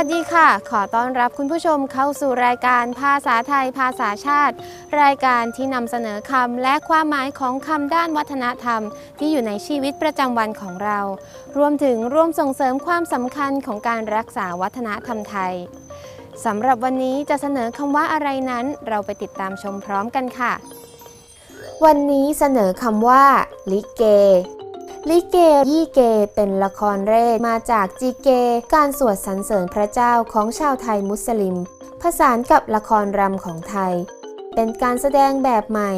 วัสดีค่ะ ขอต้อนรับคุณผู้ชมเข้าสู่รายการภาษาไทยภาษาชาติ รายการที่นำเสนอคำและความหมายของคำด้านวัฒนธรรม ที่อยู่ในชีวิตประจำวันของเรา รวมถึงร่วมส่งเสริมความสำคัญของการรักษาวัฒนธรรมไทยสำหรับวันนี้จะเสนอคำว่าอะไรนั้น เราไปติดตามชมพร้อมกันค่ะ วันนี้เสนอคำว่า ลิเก ลิเกยี่เกเป็นละครเร่มาจากจีเก การสวดสรรเสริญพระเจ้าของชาวไทยมุสลิม ผสานกับละครรำของไทย เป็นการแสดงแบบใหม่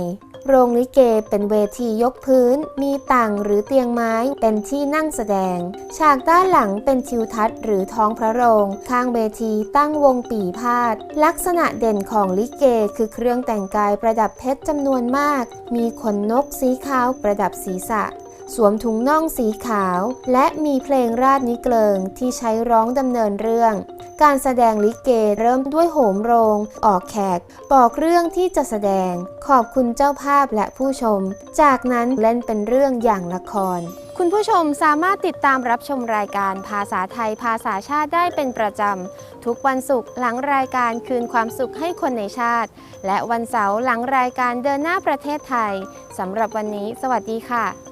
โรงลิเกเป็นเวทียกพื้น มีต่างหรือเตียงไม้เป็นที่นั่งแสดง ฉากด้านหลังเป็นทิวทัศน์หรือท้องพระโรง ข้างเวทีตั้งวงปีพาด ลักษณะเด่นของลิเกคือเครื่องแต่งกายประดับเพชรจำนวนมาก มีขนนกสีขาวประดับศีรษะ สวมถุงน่องสีขาว และมีเพลงราชนิเกลิงที่ใช้ร้องดำเนินเรื่อง การแสดงลิเกเริ่มด้วยโหมโรง ออกแขก บอกเรื่องที่จะแสดง ขอบคุณเจ้าภาพและผู้ชม จากนั้นเล่นเป็นเรื่องอย่างละครคุณผู้ชมสามารถติดตามรับชมรายการภาษาไทยภาษาชาติได้เป็นประจำ ทุกวันศุกร์หลังรายการคืนความสุขให้คนในชาติ และวันเสาร์หลังรายการเดินหน้าประเทศไทยสำหรับวันนี้ สวัสดีค่ะ